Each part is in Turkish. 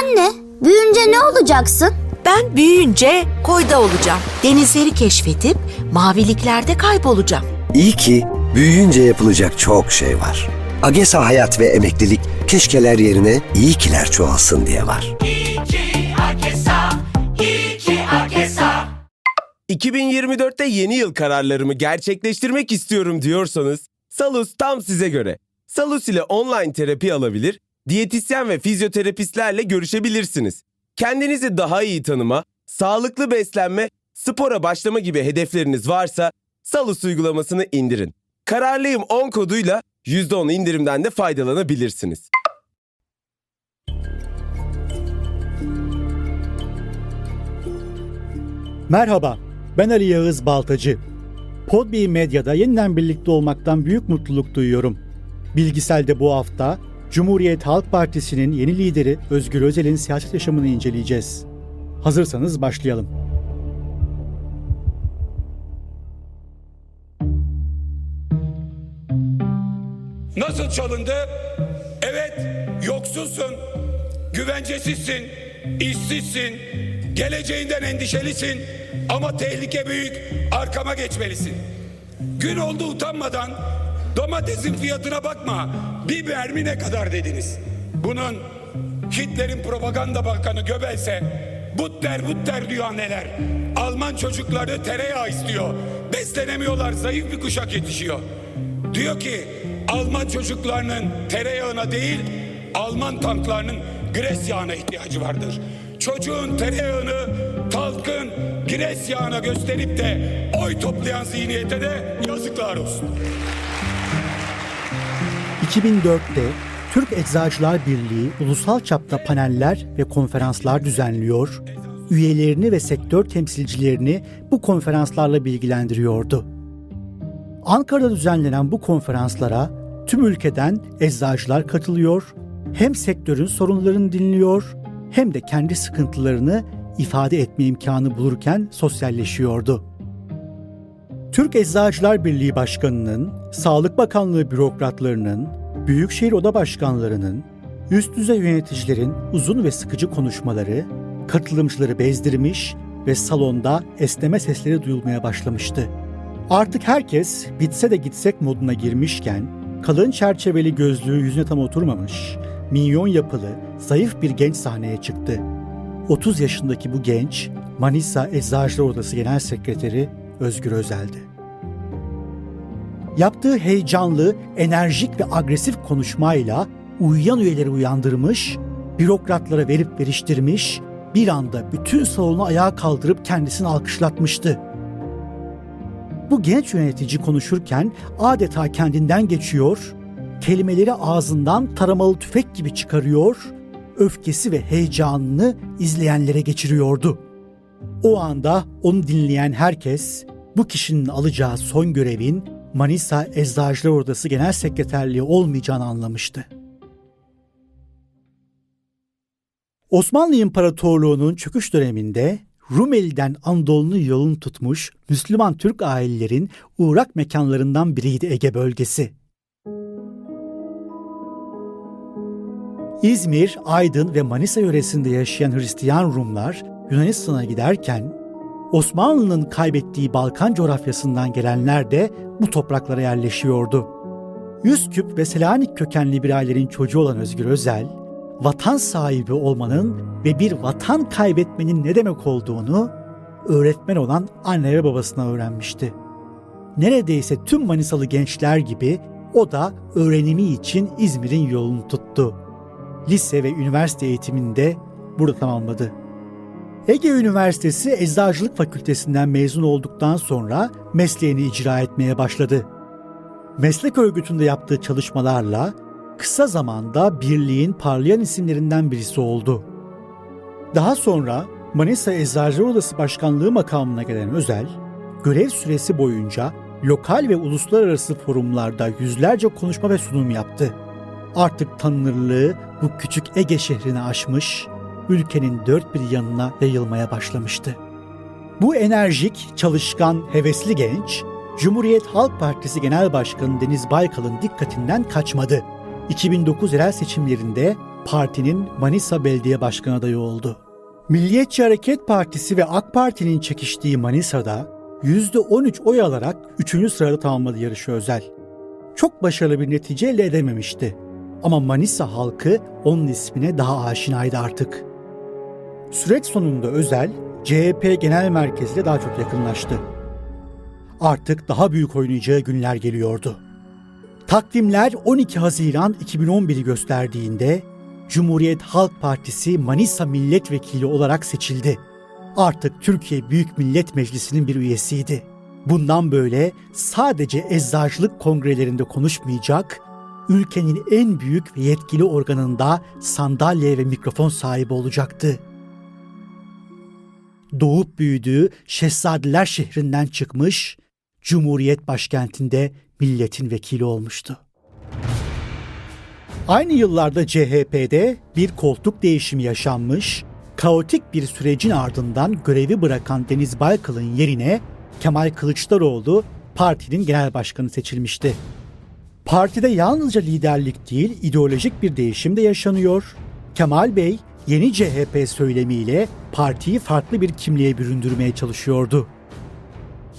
Anne, büyüyünce ne olacaksın? Ben büyüyünce koyda olacağım. Denizleri keşfedip maviliklerde kaybolacağım. İyi ki büyüyünce yapılacak çok şey var. AGESA Hayat ve Emeklilik keşkeler yerine iyi kiler çoğalsın diye var. 2024'te yeni yıl kararlarımı gerçekleştirmek istiyorum diyorsanız Salus tam size göre. Salus ile online terapi alabilir, diyetisyen ve fizyoterapistlerle görüşebilirsiniz. Kendinizi daha iyi tanıma, sağlıklı beslenme, spora başlama gibi hedefleriniz varsa Salus uygulamasını indirin. Kararlıyım 10 koduyla %10 indirimden de faydalanabilirsiniz. Merhaba, ben Ali Yağız Baltacı. Podbi Medya'da yeniden birlikte olmaktan büyük mutluluk duyuyorum. Bilgisel'de bu hafta Cumhuriyet Halk Partisi'nin yeni lideri Özgür Özel'in siyaset yaşamını inceleyeceğiz. Hazırsanız başlayalım. Nasıl çalındı? Evet, yoksulsun, güvencesizsin, işsizsin, geleceğinden endişelisin ama tehlike büyük, arkama geçmelisin. Gün oldu utanmadan domatesin fiyatına bakma, bir mermi ne kadar dediniz. Bunun Hitler'in propaganda bakanı Göbels'e Butter Butter diyor neler. Alman çocukları tereyağı istiyor. Beslenemiyorlar, zayıf bir kuşak yetişiyor. Diyor ki Alman çocuklarının tereyağına değil Alman tanklarının gres yağına ihtiyacı vardır. Çocuğun tereyağını talkın gres yağına gösterip de oy toplayan zihniyete de yazıklar olsun. 2004'te Türk Eczacılar Birliği ulusal çapta paneller ve konferanslar düzenliyor, üyelerini ve sektör temsilcilerini bu konferanslarla bilgilendiriyordu. Ankara'da düzenlenen bu konferanslara tüm ülkeden eczacılar katılıyor, hem sektörün sorunlarını dinliyor hem de kendi sıkıntılarını ifade etme imkanı bulurken sosyalleşiyordu. Türk Eczacılar Birliği Başkanı'nın, Sağlık Bakanlığı bürokratlarının, Büyükşehir Oda Başkanlarının, üst düzey yöneticilerin uzun ve sıkıcı konuşmaları katılımcıları bezdirmiş ve salonda esneme sesleri duyulmaya başlamıştı. Artık herkes bitse de gitsek moduna girmişken kalın çerçeveli gözlüğü yüzüne tam oturmamış, minyon yapılı, zayıf bir genç sahneye çıktı. 30 yaşındaki bu genç Manisa Eczacılar Odası Genel Sekreteri Özgür Özel'di. Yaptığı heyecanlı, enerjik ve agresif konuşmayla uyuyan üyeleri uyandırmış, bürokratlara verip veriştirmiş, bir anda bütün salonu ayağa kaldırıp kendisini alkışlatmıştı. Bu genç yönetici konuşurken adeta kendinden geçiyor, kelimeleri ağzından taramalı tüfek gibi çıkarıyor, öfkesi ve heyecanını izleyenlere geçiriyordu. O anda onu dinleyen herkes bu kişinin alacağı son görevin Manisa Eczacılar Odası Genel Sekreterliği olmayacağını anlamıştı. Osmanlı İmparatorluğu'nun çöküş döneminde Rumeli'den Anadolu'nun yolunu tutmuş Müslüman Türk ailelerin uğrak mekanlarından biriydi Ege bölgesi. İzmir, Aydın ve Manisa yöresinde yaşayan Hristiyan Rumlar Yunanistan'a giderken Osmanlı'nın kaybettiği Balkan coğrafyasından gelenler de bu topraklara yerleşiyordu. Yüzküp ve Selanik kökenli bir ailenin çocuğu olan Özgür Özel, vatan sahibi olmanın ve bir vatan kaybetmenin ne demek olduğunu öğretmen olan anne ve babasına öğrenmişti. Neredeyse tüm Manisalı gençler gibi o da öğrenimi için İzmir'in yolunu tuttu. Lise ve üniversite eğitimini de burada tamamladı. Ege Üniversitesi Eczacılık Fakültesinden mezun olduktan sonra mesleğini icra etmeye başladı. Meslek örgütünde yaptığı çalışmalarla kısa zamanda birliğin parlayan isimlerinden birisi oldu. Daha sonra Manisa Eczacılar Odası Başkanlığı makamına gelen Özel, görev süresi boyunca lokal ve uluslararası forumlarda yüzlerce konuşma ve sunum yaptı. Artık tanınırlığı bu küçük Ege şehrine aşmış, ülkenin dört bir yanına yayılmaya başlamıştı. Bu enerjik, çalışkan, hevesli genç, Cumhuriyet Halk Partisi Genel Başkanı Deniz Baykal'ın dikkatinden kaçmadı. 2009 yerel seçimlerinde partinin Manisa Belediye Başkanı adayı oldu. Milliyetçi Hareket Partisi ve AK Parti'nin çekiştiği Manisa'da %13 oy alarak 3. sırada tamamladı yarışı özel. Çok başarılı bir netice elde edememişti. Ama Manisa halkı onun ismine daha aşinaydı artık. Süreç sonunda Özel, CHP Genel Merkezi ile daha çok yakınlaştı. Artık daha büyük oynayacağı günler geliyordu. Takvimler 12 Haziran 2011'i gösterdiğinde Cumhuriyet Halk Partisi Manisa Milletvekili olarak seçildi. Artık Türkiye Büyük Millet Meclisi'nin bir üyesiydi. Bundan böyle sadece eczacılık kongrelerinde konuşmayacak, ülkenin en büyük ve yetkili organında sandalye ve mikrofon sahibi olacaktı. Doğup büyüdüğü Şehzadeler şehrinden çıkmış, Cumhuriyet başkentinde milletin vekili olmuştu. Aynı yıllarda CHP'de bir koltuk değişimi yaşanmış, kaotik bir sürecin ardından görevi bırakan Deniz Baykal'ın yerine Kemal Kılıçdaroğlu partinin genel başkanı seçilmişti. Partide yalnızca liderlik değil, ideolojik bir değişim de yaşanıyor. Kemal Bey yeni CHP söylemiyle partiyi farklı bir kimliğe büründürmeye çalışıyordu.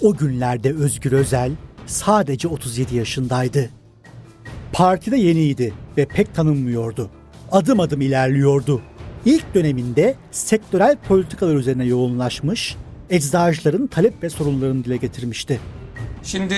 O günlerde Özgür Özel sadece 37 yaşındaydı. Partide yeniydi ve pek tanınmıyordu. Adım adım ilerliyordu. İlk döneminde sektörel politikalar üzerine yoğunlaşmış, eczacıların talep ve sorunlarını dile getirmişti. Şimdi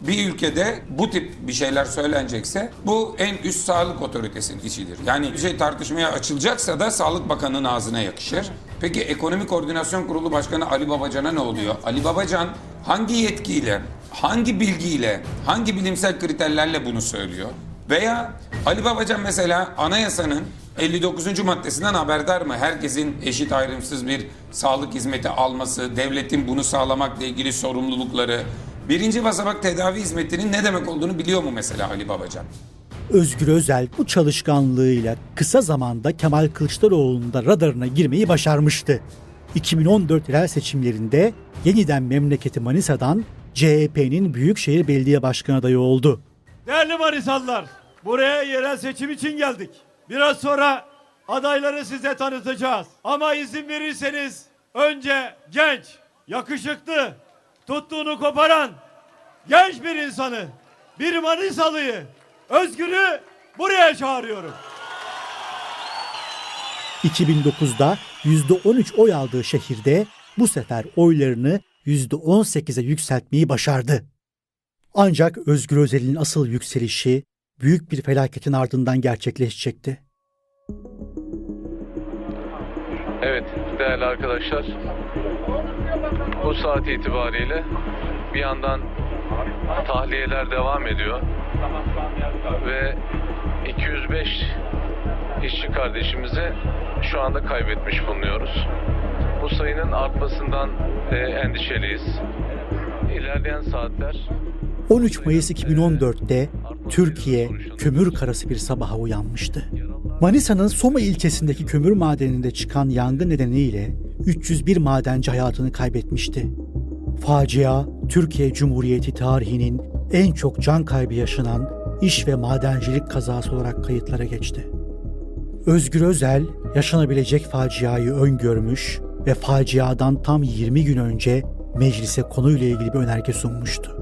bir ülkede bu tip bir şeyler söylenecekse bu en üst sağlık otoritesinin işidir. Yani bir şey tartışmaya açılacaksa da Sağlık Bakanı'nın ağzına yakışır. Peki Ekonomi Koordinasyon Kurulu Başkanı Ali Babacan'a ne oluyor? Ali Babacan hangi yetkiyle, hangi bilgiyle, hangi bilimsel kriterlerle bunu söylüyor? Veya Ali Babacan mesela anayasanın 59. maddesinden haberdar mı? Herkesin eşit ayrımsız bir sağlık hizmeti alması, devletin bunu sağlamakla ilgili sorumlulukları, birinci basamak tedavi hizmetinin ne demek olduğunu biliyor mu mesela Ali Babacan? Özgür Özel bu çalışkanlığıyla kısa zamanda Kemal Kılıçdaroğlu'nun da radarına girmeyi başarmıştı. 2014 yerel seçimlerinde yeniden memleketi Manisa'dan CHP'nin Büyükşehir Belediye Başkanı adayı oldu. Değerli Manisalılar, buraya yerel seçim için geldik. Biraz sonra adayları size tanıtacağız. Ama izin verirseniz önce genç, yakışıklı, tuttuğunu koparan genç bir insanı, bir Manisalıyı, Özgür'ü buraya çağırıyorum. 2009'da %13 oy aldığı şehirde bu sefer oylarını %18'e yükseltmeyi başardı. Ancak Özgür Özel'in asıl yükselişi büyük bir felaketin ardından gerçekleşecekti. Evet değerli arkadaşlar. Bu saat itibariyle bir yandan tahliyeler devam ediyor. Ve 205 işçi kardeşimizi şu anda kaybetmiş bulunuyoruz. Bu sayının artmasından e, endişeliyiz. İlerleyen saatler 13 Mayıs 2014'te Türkiye kömür karası bir sabaha uyanmıştı. Manisa'nın Soma ilçesindeki kömür madeninde çıkan yangın nedeniyle 301 madenci hayatını kaybetmişti. Facia, Türkiye Cumhuriyeti tarihinin en çok can kaybı yaşanan iş ve madencilik kazası olarak kayıtlara geçti. Özgür Özel yaşanabilecek faciayı öngörmüş ve faciadan tam 20 gün önce meclise konuyla ilgili bir önerge sunmuştu.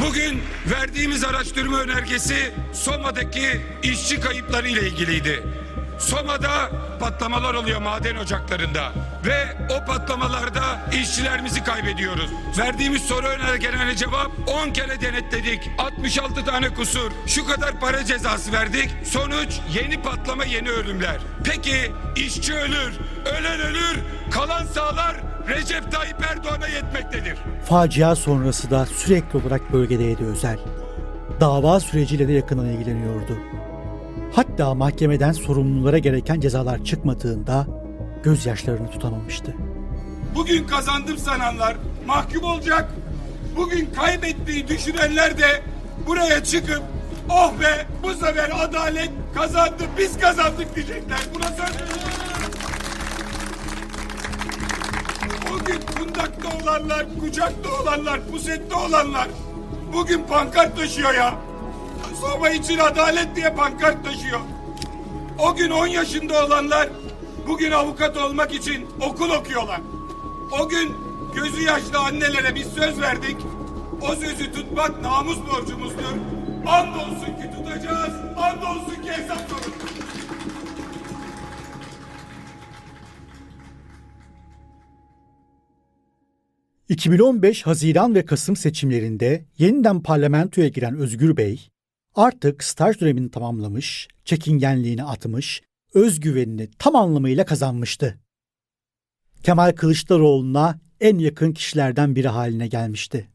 Bugün verdiğimiz araştırma önergesi Soma'daki işçi kayıpları ile ilgiliydi. Soma'da patlamalar oluyor maden ocaklarında ve o patlamalarda işçilerimizi kaybediyoruz. Verdiğimiz soru önergelerine cevap 10 kere denetledik. 66 tane kusur. Şu kadar para cezası verdik. Sonuç yeni patlama yeni ölümler. Peki işçi ölür, ölen ölür, kalan sağlar Recep Tayyip Erdoğan'a yetmektedir. Facia sonrası da sürekli olarak bölgedeydi Özel. Dava süreciyle de yakından ilgileniyordu. Hatta mahkemeden sorumlulara gereken cezalar çıkmadığında gözyaşlarını tutamamıştı. Bugün kazandım sananlar mahkum olacak. Bugün kaybettiği düşünenler de buraya çıkıp oh be bu sefer adalet kazandı biz kazandık diyecekler. Buna söz veriyorum. Bugün kundakta olanlar, kucakta olanlar, pusette olanlar bugün pankart taşıyor ya. Soma için adalet diye pankart taşıyor. O gün 10 yaşında olanlar bugün avukat olmak için okul okuyorlar. O gün gözü yaşlı annelere biz söz verdik. O sözü tutmak namus borcumuzdur. Andolsun ki tutacağız. Andolsun ki hesap sorulur. ...2015 Haziran ve Kasım seçimlerinde yeniden parlamentoya giren Özgür Bey, artık staj dönemini tamamlamış, çekingenliğini atmış, özgüvenini tam anlamıyla kazanmıştı. Kemal Kılıçdaroğlu'na en yakın kişilerden biri haline gelmişti.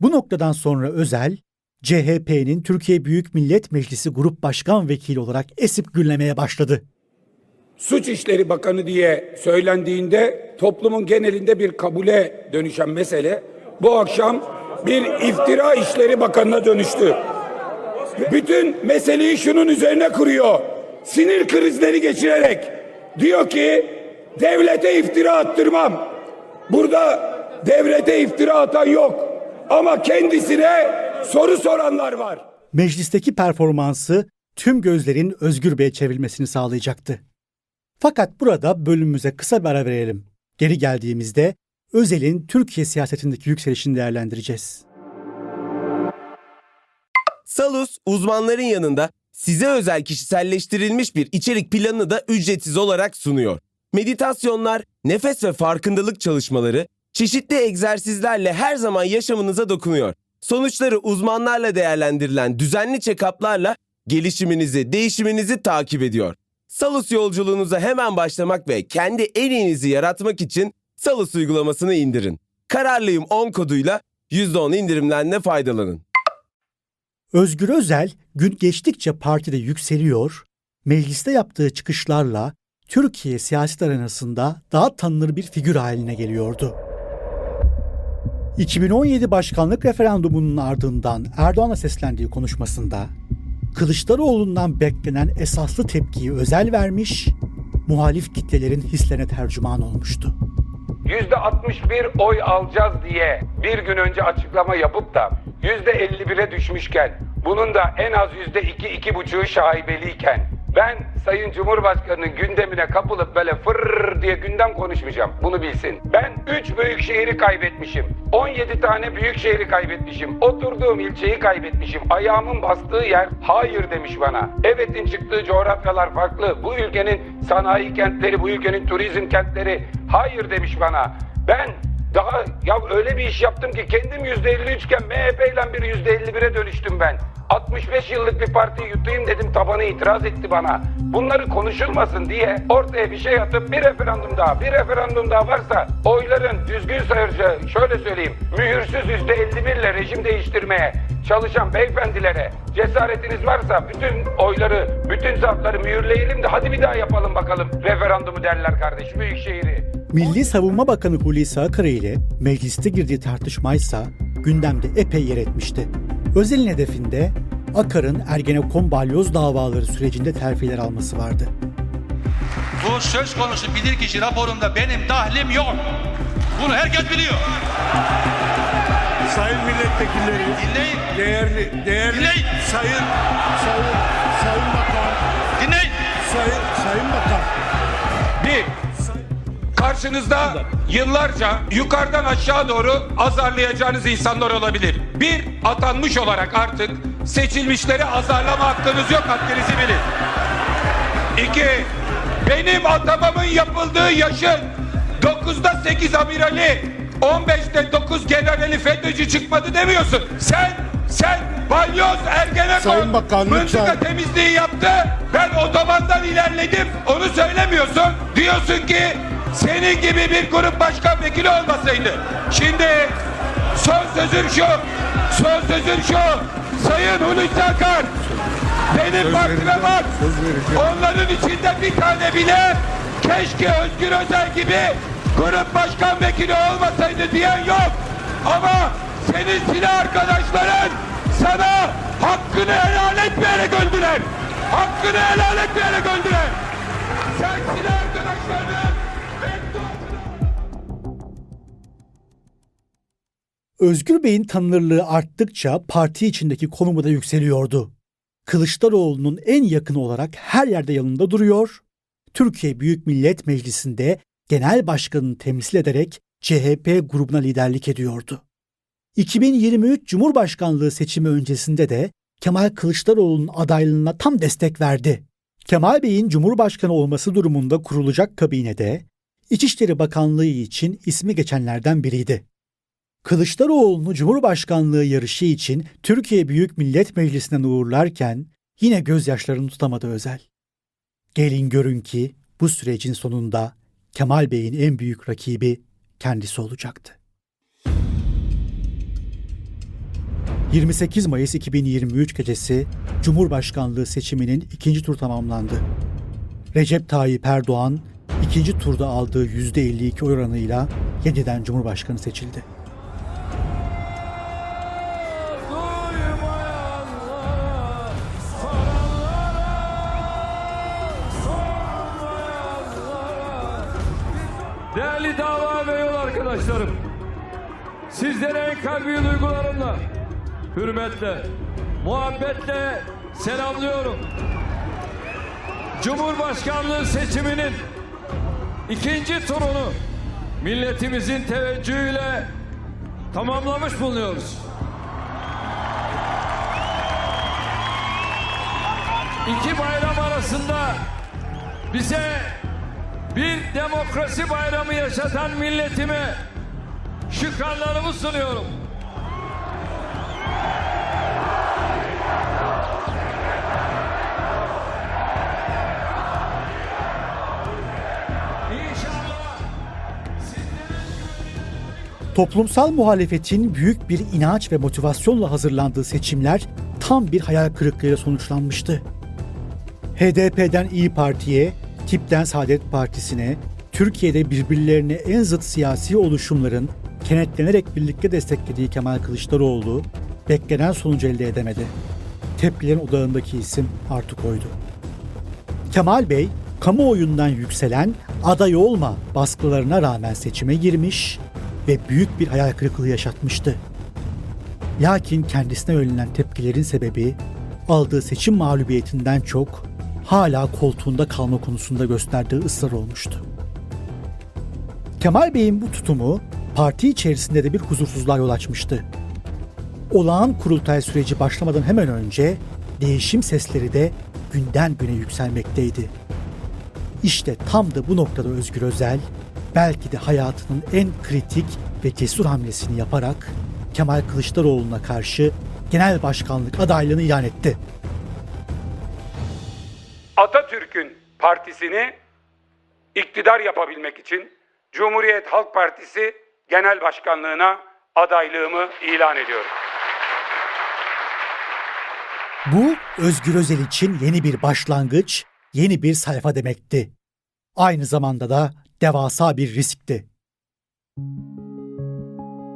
Bu noktadan sonra Özel, CHP'nin Türkiye Büyük Millet Meclisi Grup Başkan Vekili olarak esip gürlemeye başladı. Suç İşleri Bakanı diye söylendiğinde toplumun genelinde bir kabule dönüşen mesele bu akşam bir iftira işleri bakanına dönüştü. Bütün meseleyi şunun üzerine kuruyor. Sinir krizleri geçirerek diyor ki devlete iftira attırmam. Burada devlete iftira atan yok. Ama kendisine soru soranlar var. Meclisteki performansı tüm gözlerin Özgür Bey'e çevrilmesini sağlayacaktı. Fakat burada bölümümüze kısa bir ara verelim. Geri geldiğimizde Özel'in Türkiye siyasetindeki yükselişini değerlendireceğiz. Salus uzmanların yanında size özel kişiselleştirilmiş bir içerik planını da ücretsiz olarak sunuyor. Meditasyonlar, nefes ve farkındalık çalışmaları, çeşitli egzersizlerle her zaman yaşamınıza dokunuyor. Sonuçları uzmanlarla değerlendirilen düzenli check-up'larla gelişiminizi, değişiminizi takip ediyor. Salus yolculuğunuza hemen başlamak ve kendi en iyinizi yaratmak için Salus uygulamasını indirin. Kararlıyım 10 koduyla %10 indirimlerine faydalanın. Özgür Özel gün geçtikçe partide yükseliyor, mecliste yaptığı çıkışlarla Türkiye siyaset arenasında daha tanınır bir figür haline geliyordu. 2017 başkanlık referandumunun ardından Erdoğan'a seslendiği konuşmasında Kılıçdaroğlu'ndan beklenen esaslı tepkiyi özel vermiş, muhalif kitlelerin hislerine tercüman olmuştu. %61 oy alacağız diye bir gün önce açıklama yapıp da %51'e düşmüşken bunun da en az %2-2,5'ü şaibeliyken ben Sayın Cumhurbaşkanı'nın gündemine kapılıp böyle fırr diye gündem konuşmayacağım. Bunu bilsin. Ben 3 büyük şehri kaybetmişim. 17 tane büyük şehri kaybetmişim. Oturduğum ilçeyi kaybetmişim. Ayağımın bastığı yer hayır demiş bana. Evet'in çıktığı coğrafyalar farklı. Bu ülkenin sanayi kentleri, bu ülkenin turizm kentleri hayır demiş bana. Ben daha ya öyle bir iş yaptım ki kendim %53 iken MHP ile bir %51'e dönüştüm ben. 65 yıllık bir partiyi yutayım dedim tabanı itiraz etti bana. Bunları konuşulmasın diye ortaya bir şey atıp bir referandum daha bir referandum daha varsa oyların düzgün sayıcı şöyle söyleyeyim mühürsüz %51 ile rejim değiştirmeye çalışan beyefendilere cesaretiniz varsa bütün oyları bütün zarfları mühürleyelim de hadi bir daha yapalım bakalım referandumu derler kardeş Büyükşehir'i. Milli Savunma Bakanı Hulusi Akar ile mecliste girdiği tartışmaysa gündemde epey yer etmişti. Özel'in hedefinde Akar'ın Ergenekon balyoz davaları sürecinde terfiler alması vardı. Bu söz konusu bilirkişi raporunda benim dahlim yok. Bunu herkes biliyor. Sayın milletvekilleri, Dinleyin, değerli, değerli Dinleyin. sayın, sayın, sayın bakan, karşınızda yıllarca yukarıdan aşağı doğru azarlayacağınız insanlar olabilir. Bir, atanmış olarak artık seçilmişleri azarlama hakkınız yok, haddinizi bilin. İki, benim atamamın yapıldığı yaşın 9'da 8 amirali, 15'te 9 generali FETÖ'cü çıkmadı demiyorsun. Sen, sen balyoz ergenekon Bakan, mıntıka lütfen. temizliği yaptı. Ben otobandan ilerledim. Onu söylemiyorsun. Diyorsun ki senin gibi bir grup başkan vekili olmasaydı. Şimdi son sözüm şu. Son sözüm şu. Sayın Hulusi Akar. Benim partime bak. Onların içinde bir tane bile keşke Özgür Özel gibi grup başkan vekili olmasaydı diyen yok. Ama senin silah arkadaşların sana hakkını helal etmeyerek öldüler. Hakkını helal etmeyerek öldüler. Sen silah arkadaşlarının bedduasını... Özgür Bey'in tanınırlığı arttıkça parti içindeki konumu da yükseliyordu. Kılıçdaroğlu'nun en yakını olarak her yerde yanında duruyor. Türkiye Büyük Millet Meclisi'nde genel başkanını temsil ederek CHP grubuna liderlik ediyordu. 2023 Cumhurbaşkanlığı seçimi öncesinde de Kemal Kılıçdaroğlu'nun adaylığına tam destek verdi. Kemal Bey'in Cumhurbaşkanı olması durumunda kurulacak kabinede İçişleri Bakanlığı için ismi geçenlerden biriydi. Kılıçdaroğlu'nu Cumhurbaşkanlığı yarışı için Türkiye Büyük Millet Meclisi'ne uğurlarken yine gözyaşlarını tutamadı Özel. Gelin görün ki bu sürecin sonunda Kemal Bey'in en büyük rakibi kendisi olacaktı. 28 Mayıs 2023 gecesi Cumhurbaşkanlığı seçiminin ikinci tur tamamlandı. Recep Tayyip Erdoğan ikinci turda aldığı %52 oy oranıyla yeniden Cumhurbaşkanı seçildi. Değerli dava ve yol arkadaşlarım, sizlere en kalbi duygularımla, hürmetle, muhabbetle selamlıyorum. Cumhurbaşkanlığı seçiminin ikinci turunu milletimizin teveccühüyle tamamlamış bulunuyoruz. İki bayram arasında bize bir demokrasi bayramı yaşatan milletime şükranlarımı sunuyorum. Toplumsal muhalefetin büyük bir inanç ve motivasyonla hazırlandığı seçimler tam bir hayal kırıklığıyla sonuçlanmıştı. HDP'den İyi Parti'ye, TİP'ten Saadet Partisi'ne, Türkiye'de birbirlerine en zıt siyasi oluşumların kenetlenerek birlikte desteklediği Kemal Kılıçdaroğlu beklenen sonucu elde edemedi. Tepkilerin odağındaki isim artık oydu. Kemal Bey, kamuoyundan yükselen aday olma baskılarına rağmen seçime girmiş ve büyük bir hayal kırıklığı yaşatmıştı. Lakin kendisine yönelen tepkilerin sebebi aldığı seçim mağlubiyetinden çok hala koltuğunda kalma konusunda gösterdiği ısrar olmuştu. Kemal Bey'in bu tutumu parti içerisinde de bir huzursuzluğa yol açmıştı. Olağan kurultay süreci başlamadan hemen önce değişim sesleri de günden güne yükselmekteydi. İşte tam da bu noktada Özgür Özel belki de hayatının en kritik ve cesur hamlesini yaparak Kemal Kılıçdaroğlu'na karşı genel başkanlık adaylığını ilan etti. Atatürk'ün partisini iktidar yapabilmek için Cumhuriyet Halk Partisi Genel Başkanlığına adaylığımı ilan ediyorum. Bu Özgür Özel için yeni bir başlangıç, yeni bir sayfa demekti. Aynı zamanda da devasa bir riskti.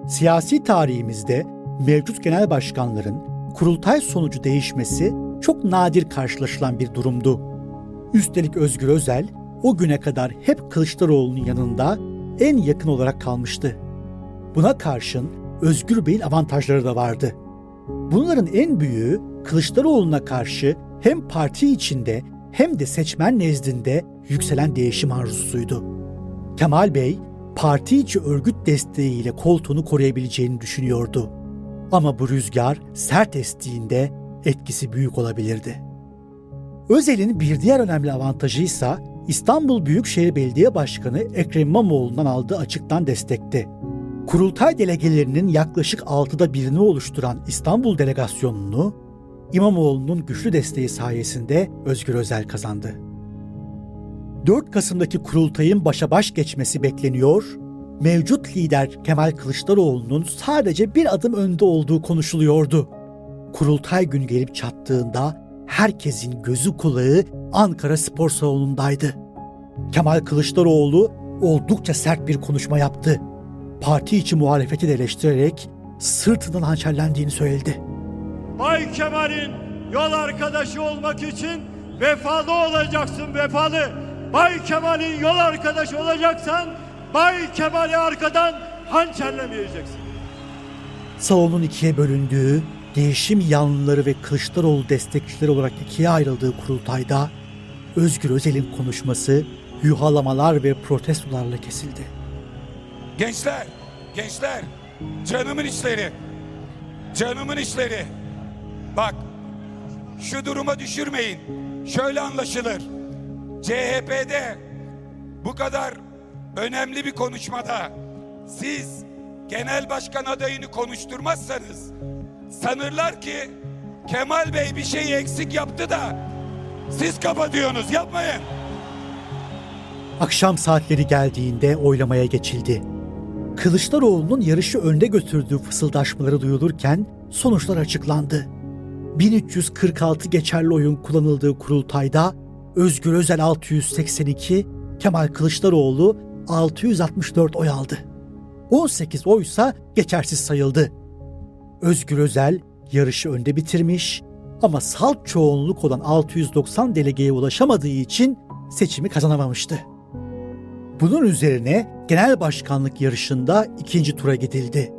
Siyasi tarihimizde mevcut genel başkanların kurultay sonucu değişmesi çok nadir karşılaşılan bir durumdu. Üstelik Özgür Özel o güne kadar hep Kılıçdaroğlu'nun yanında en yakın olarak kalmıştı. Buna karşın Özgür Bey'in avantajları da vardı. Bunların en büyüğü Kılıçdaroğlu'na karşı hem parti içinde hem de seçmen nezdinde yükselen değişim arzusuydu. Kemal Bey, parti içi örgüt desteğiyle koltuğunu koruyabileceğini düşünüyordu. Ama bu rüzgar sert estiğinde etkisi büyük olabilirdi. Özel'in bir diğer önemli avantajı ise İstanbul Büyükşehir Belediye Başkanı Ekrem İmamoğlu'ndan aldığı açıktan destekti. Kurultay delegelerinin yaklaşık altıda birini oluşturan İstanbul delegasyonunu İmamoğlu'nun güçlü desteği sayesinde Özgür Özel kazandı. 4 Kasım'daki kurultayın başa baş geçmesi bekleniyor, mevcut lider Kemal Kılıçdaroğlu'nun sadece bir adım önde olduğu konuşuluyordu. Kurultay günü gelip çattığında herkesin gözü kulağı Ankara Spor Salonu'ndaydı. Kemal Kılıçdaroğlu oldukça sert bir konuşma yaptı. Parti içi muhalefeti eleştirerek sırtından hançerlendiğini söyledi. Bay Kemal'in yol arkadaşı olmak için vefalı olacaksın vefalı. Bay Kemal'in yol arkadaşı olacaksan Bay Kemal'i arkadan hançerlemeyeceksin. Salonun ikiye bölündüğü, değişim yanlıları ve Kılıçdaroğlu destekçileri olarak ikiye ayrıldığı kurultayda Özgür Özel'in konuşması yuhalamalar ve protestolarla kesildi. Gençler, gençler, canımın işleri, canımın işleri. Bak, şu duruma düşürmeyin. Şöyle anlaşılır. CHP'de bu kadar önemli bir konuşmada siz genel başkan adayını konuşturmazsanız sanırlar ki Kemal Bey bir şeyi eksik yaptı da siz kapatıyorsunuz. Yapmayın. Akşam saatleri geldiğinde oylamaya geçildi. Kılıçdaroğlu'nun yarışı önde götürdüğü fısıldaşmaları duyulurken sonuçlar açıklandı. 1346 geçerli oyun kullanıldığı kurultayda Özgür Özel 682, Kemal Kılıçdaroğlu 664 oy aldı. 18 oysa geçersiz sayıldı. Özgür Özel yarışı önde bitirmiş ama salt çoğunluk olan 690 delegeye ulaşamadığı için seçimi kazanamamıştı. Bunun üzerine genel başkanlık yarışında ikinci tura gidildi.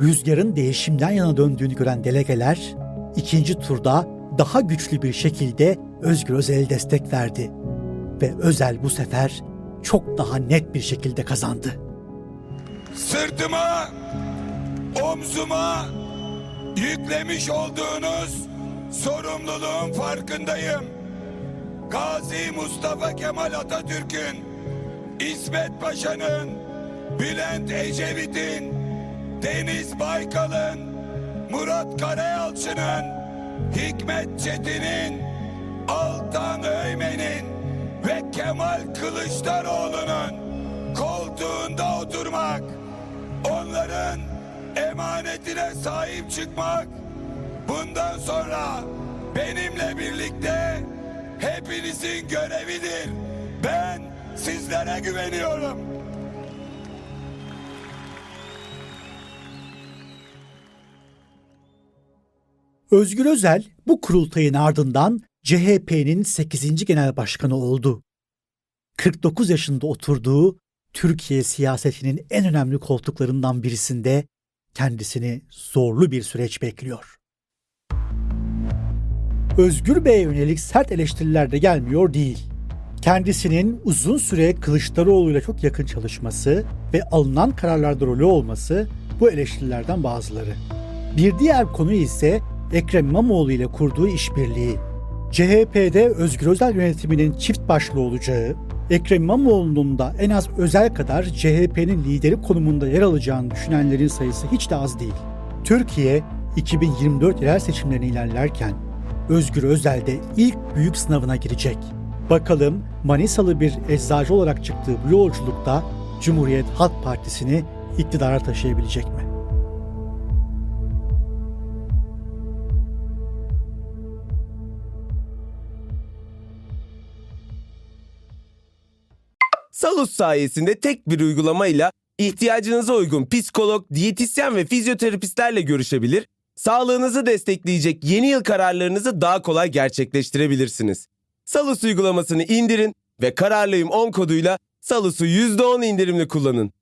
Rüzgarın değişimden yana döndüğünü gören delegeler ikinci turda daha güçlü bir şekilde Özgür Özel'e destek verdi. Ve Özel bu sefer çok daha net bir şekilde kazandı. sırtıma, omzuma yüklemiş olduğunuz sorumluluğun farkındayım. Gazi Mustafa Kemal Atatürk'ün, İsmet Paşa'nın, Bülent Ecevit'in, Deniz Baykal'ın, Murat Karayalçı'nın, Hikmet Çetin'in, Altan Öymen'in ve Kemal Kılıçdaroğlu'nun koltuğunda oturmak, onların emanetine sahip çıkmak, bundan sonra benimle birlikte hepinizin görevidir. Ben sizlere güveniyorum. Özgür Özel bu kurultayın ardından CHP'nin 8. genel başkanı oldu. 49 yaşında oturduğu Türkiye siyasetinin en önemli koltuklarından birisinde kendisini zorlu bir süreç bekliyor. Özgür Bey'e yönelik sert eleştiriler de gelmiyor değil. Kendisinin uzun süre Kılıçdaroğlu ile çok yakın çalışması ve alınan kararlarda rolü olması bu eleştirilerden bazıları. Bir diğer konu ise Ekrem İmamoğlu ile kurduğu işbirliği. CHP'de Özgür Özel yönetiminin çift başlı olacağı, Ekrem İmamoğlu'nun da en az özel kadar CHP'nin lideri konumunda yer alacağını düşünenlerin sayısı hiç de az değil. Türkiye 2024 yerel seçimlerine ilerlerken Özgür Özel de ilk büyük sınavına girecek. Bakalım Manisalı bir eczacı olarak çıktığı bu yolculukta Cumhuriyet Halk Partisi'ni iktidara taşıyabilecek mi? Salus sayesinde tek bir uygulamayla ihtiyacınıza uygun psikolog, diyetisyen ve fizyoterapistlerle görüşebilir, sağlığınızı destekleyecek yeni yıl kararlarınızı daha kolay gerçekleştirebilirsiniz. Salus uygulamasını indirin ve kararlıyım 10 koduyla Salus'u %10 indirimli kullanın.